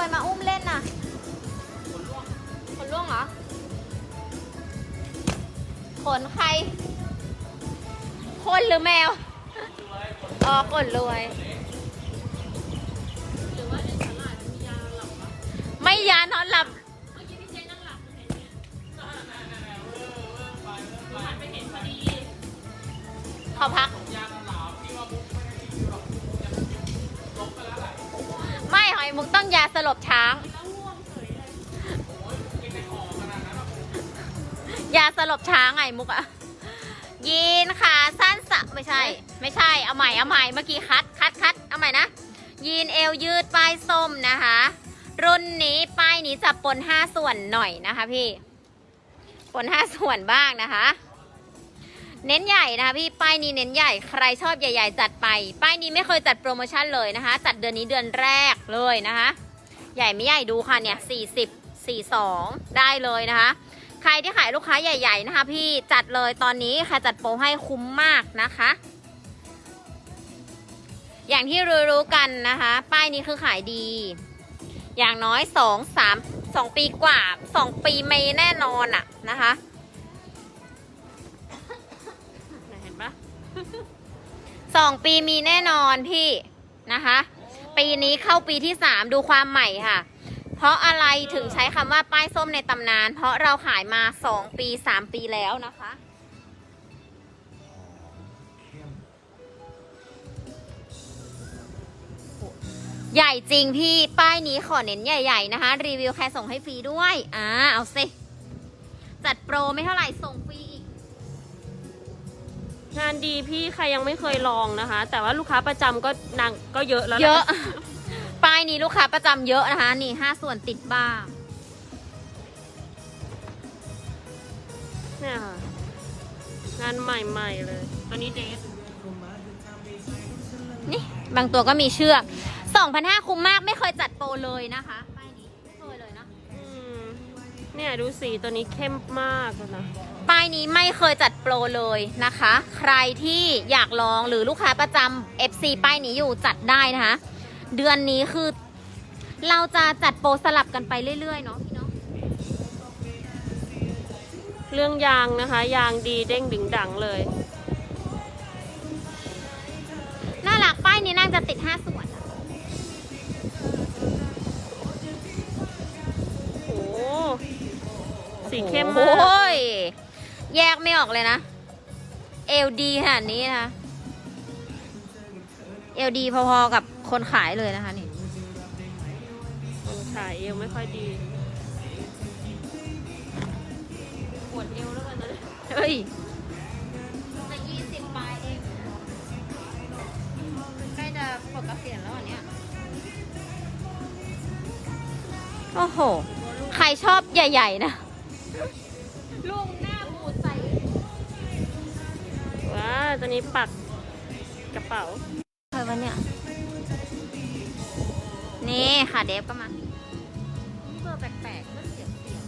ไว้มาอุ้มเล่นน่ะขนล่วงเหรอ ขนใคร คนหรือแมว อ๋อ ขนรวยหรือว่านตลาดมียาหลับไม่ยานอนหลับเมื่อกี้พี่เมุกต้องยาสลบช้างยเลยยาสลบช้างไงมุกอะยีนขาสั้นสะไม่ใช่ ไม่ใช่ เอาใหม่ เอาใหม่ เมื่อกี้คัดคัดคัดเอาใหม่นะ ยีนเอวยืดป้ายส้มนะคะ รุ่นนี้ป้ายนี้จะปนห้าส่วนหน่อยนะคะพี่ ปนห้าส่วนบ้างนะคะ เน้นใหญ่นะคะพี่ป้ายนี้เน้นใหญ่ใครชอบใหญ่ ๆ จัดไป ป้ายนี้ไม่เคยจัดโปรโมชั่นเลยนะคะ จัดเดือนนี้เดือนแรกเลยนะคะ ใหญ่ไม่ใหญ่ดูค่ะเนี่ย40 42 ได้เลยนะคะ ใครที่ขายลูกค้าใหญ่ ๆ นะคะ พี่จัดเลยตอนนี้ค่ะจัดโปรให้คุ้มมากนะคะ อย่างที่รู้ๆกันนะคะ ป้ายนี้คือขายดี อย่างน้อยสองสามสองปีกว่าสองปีไม่แน่นอนอะนะคะ องปีมีแน่นอนพี่นะคะ ปีนี้เข้าปีที่สามดูความใหม่ค่ะ เพราะอะไรถึงใช้คำว่าป้ายส้มในตำนาน เพราะเราขายมาสองปีสามปีแล้วนะคะใหญ่จริงพี่ ป้ายนี้ขอเน้นใหญ่ ๆ นะคะ รีวิวแค่ส่งให้ฟรีด้วย อ่า เอาสิ จัดโปรไม่เท่าไหร่ส่งฟรี งานดีพี่ใครยังไม่เคยลองนะคะ แต่ว่าลูกค้าประจำก็นางก็เยอะแล้วแหลเยอะ ป้ายนี้ลูกค้าประจำเยอะนะคะ นี่ห้าส่วนติดบ้าง เนี่ยค่ะงานใหม่ๆเลยตัวนี้เดฟนี่บางตัวก็มีเชือก2,500คุ้มมากไม่เคยจัดโปรเลยนะคะ ป้ายนี้ไม่เคยเลยนะอืมเนี่ยดูสีตัวนี้เข้มมากเลยนะ ป้ายนี้ไม่เคยจัดโปรเลยนะคะ ใครที่อยากลองหรือลูกค้าประจำ FC ป้ายนี้อยู่จัดได้นะคะ เดือนนี้คือเราจะจัดโปรสลับกันไปเรื่อยๆเนาะพี่เนาะเรื่องยางนะคะ ยางดีเด้งดึงดังเลย น่ารักป้ายนี้น่าจะติด 5 ส่วนอะโอ้โหสีเข้มโอ้มากโหย แยกไม่ออกเลยนะ เอลดีขนาดนี้นะคะ เอลดีพอๆกับคนขายเลยนะคะนี่ คนขายเอวไม่ค่อยดีปวดเอวแล้วกันนะเฮ้ยจะยี่สิบปลายเองใกล้จะปลดเกษียณแล้วอันเนี้ยโอ้โห ใครชอบใหญ่ ๆ นะ ตัวนี้ปักกระเป๋าใครวะเนี่ย นี่ค่ะเดฟก็มาเบอร์แปลกๆก็เสียงเสียง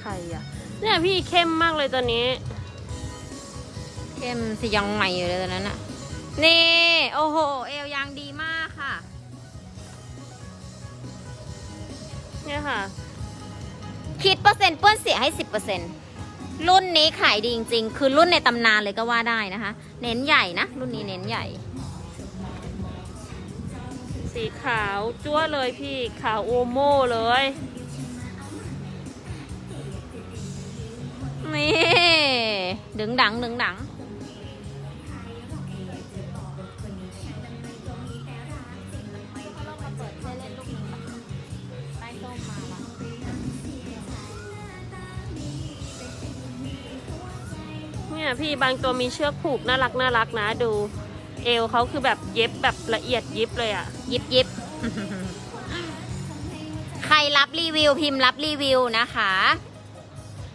ใครอะ เนี่ยพี่เข้มมากเลยตัวนี้ เข้มสียังใหม่อยู่เลยตอนนั้นอะนี่ โอ้โห เอวยางดีมากค่ะ เนี่ยค่ะ คิดเปอร์เซ็นต์เปื้อนเสียให้สิบเปอร์เซ็น รุ่นนี้ขายดีจริง ๆ คือรุ่นในตำนานเลยก็ว่าได้นะคะ เน้นใหญ่นะ รุ่นนี้เน้นใหญ่ สีขาวจั่วเลยพี่ขาวโอโม่เลย นี่ ดึงดังดึงดัง เนี่ยพี่บางตัวมีเชือกผูกน่ารักน่ารักนะดู เอวเขาคือแบบเย็บแบบละเอียดยิบเลยอะยิบยิบ ใครรับรีวิวพิมพ์รับรีวิวนะคะ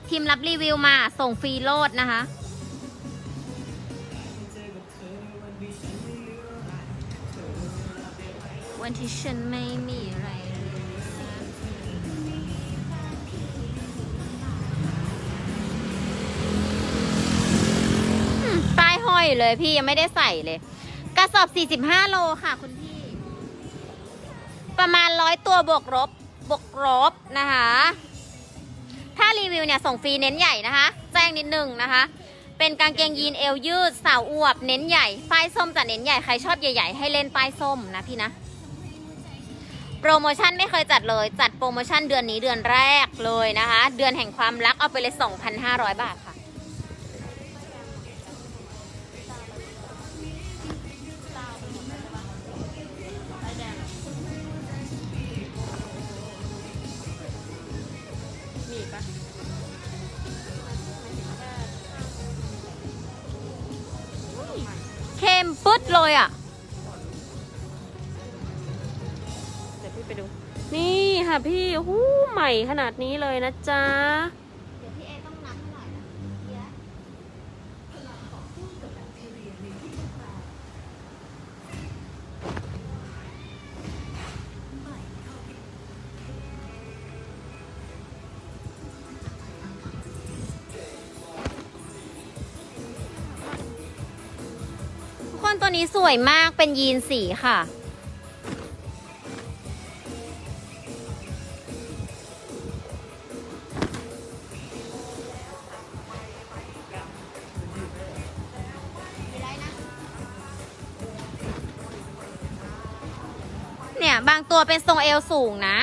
พิมพ์รับรีวิวมาส่งฟรีโลดนะคะ วันที่ฉันไม่มี มป้ายห้อยเลยพี่ยังไม่ได้ใส่เลย กระสอบ 45 โลค่ะคุณพี่ ประมาณร้อยตัวบวกลบบวกลบนะคะ ถ้ารีวิวเนี่ยส่งฟรีเน้นใหญ่นะคะ แจ้งนิดนึงนะคะ เป็นกางเกงยีนเอวยืดสาวอวบเน้นใหญ่ป้ายส้มจะเน้นใหญ่ใครชอบใหญ่ๆให้เล่นป้ายส้มนะพี่นะโปรโมชั่นไม่เคยจัดเลย จัดโปรโมชั่นเดือนนี้เดือนแรกเลยนะคะ เดือนแห่งความรักเอาไปเลย 2,500 บาทค่ะ มปึ๊ดเลยอะ เดี๋ยวพี่ไปดู นี่ค่ะพี่หู้ใหม่ขนาดนี้เลยนะจ๊ะ ตัวนี้สวยมากเป็นยีนสีค่ะ เนี่ย บางตัวเป็นทรงเอวสูงนะ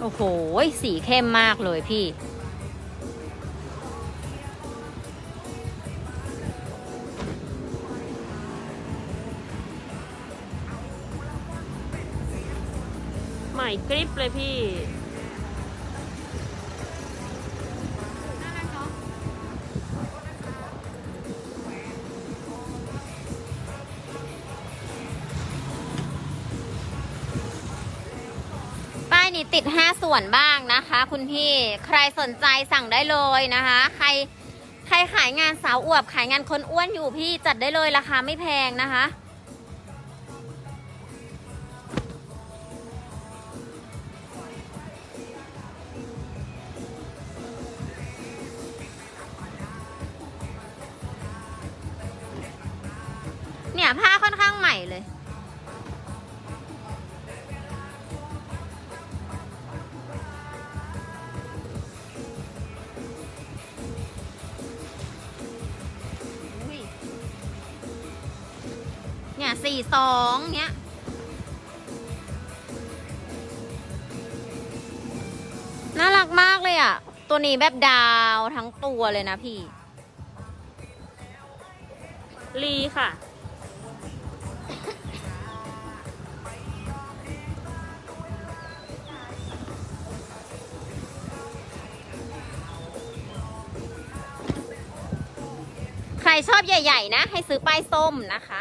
โอ้โห สีเข้มมากเลยพี่ กริปเลยพี่ป้ายนี้ติด 5 ส่วนบ้างนะคะ คุณพี่ใครสนใจสั่งได้เลยนะคะ ใครใครขายงานสาวอวบขายงานคนอ้วนอยู่พี่จัดได้เลยราคาไม่แพงนะคะ ผ้าค่องใหม่เลย เนี่ยสี่สองเนี้ยน่ารักมากเลยอะ ตัวนี้แบบดาวทั้งตัวเลยนะพี่ ลีค่ะ ใครชอบใหญ่ ๆ นะ ให้ซื้อป้ายส้มนะคะ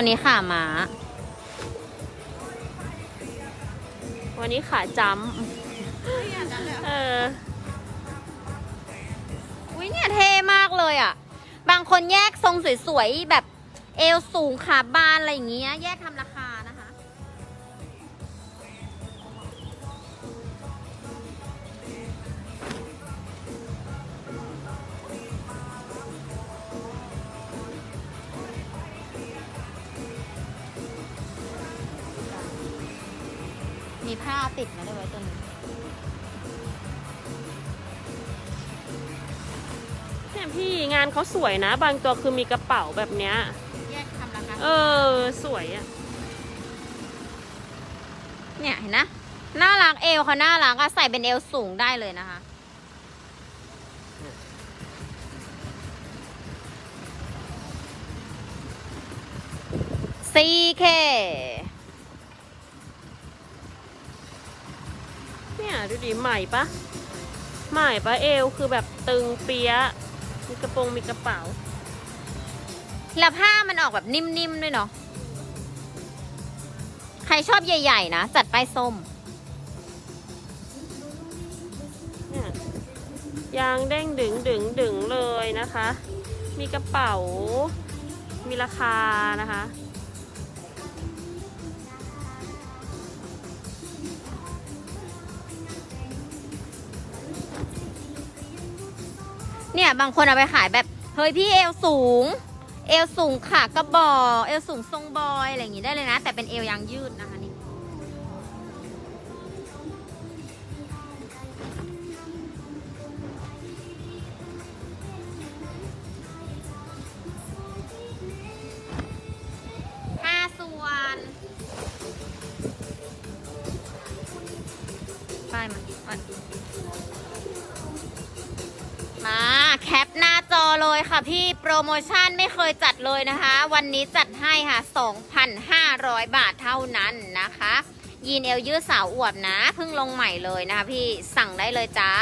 ตัวนี้ขาม้า วันนี้ขาจำเอออุ้ยเนี่ยเท่มากเลยอะ บางคนแยกทรงสวยๆ แบบเอวสูงขาบานอะไรอย่างเงี้ย แยกทำราคานะคะ มีผ้าติดมาด้วยไว้ตัวนี้เนี่ยพี่งานเขาสวยนะ บางตัวคือมีกระเป๋าแบบเนี้ยแยกทำราคาเออ สวยอะเนี่ยเห็นนะน่ารักเอวเขาน่ารักอะใส่เป็นเอวสูงได้เลยนะคะ 4K ดูดิใหม่ปะใหม่ปะเอวคือแบบตึงเปียะมีกระโปรงมีกระเป๋า แล้วผ้ามันออกแบบนิ่มๆด้วยเนาะใครชอบใหญ่ ๆ นะ จัดป้ายส้มเนี่ยยางเด้งดึงดึงดึงเลยนะคะ มีกระเป๋า มีราคานะคะ เนี่ยบางคนเอาไปขายแบบ เฮ้ยพี่เอวสูง เอวสูงขากระบอกเอวสูงทรงบอยอะไรอย่างงี้ได้เลยนะ แต่เป็นเอวยางยืดนะคะนี่ห้าส่วนป้ายมาอะ มาแคปหน้าจอเลยค่ะพี่โปรโมชั่นไม่เคยจัดเลยนะคะ วันนี้จัดให้ค่ะ 2,500 บาทเท่านั้นนะคะ ยีนเอลยืดสาวอวบนะเพิ่งลงใหม่เลยนะคะพี่สั่งได้เลยจ้า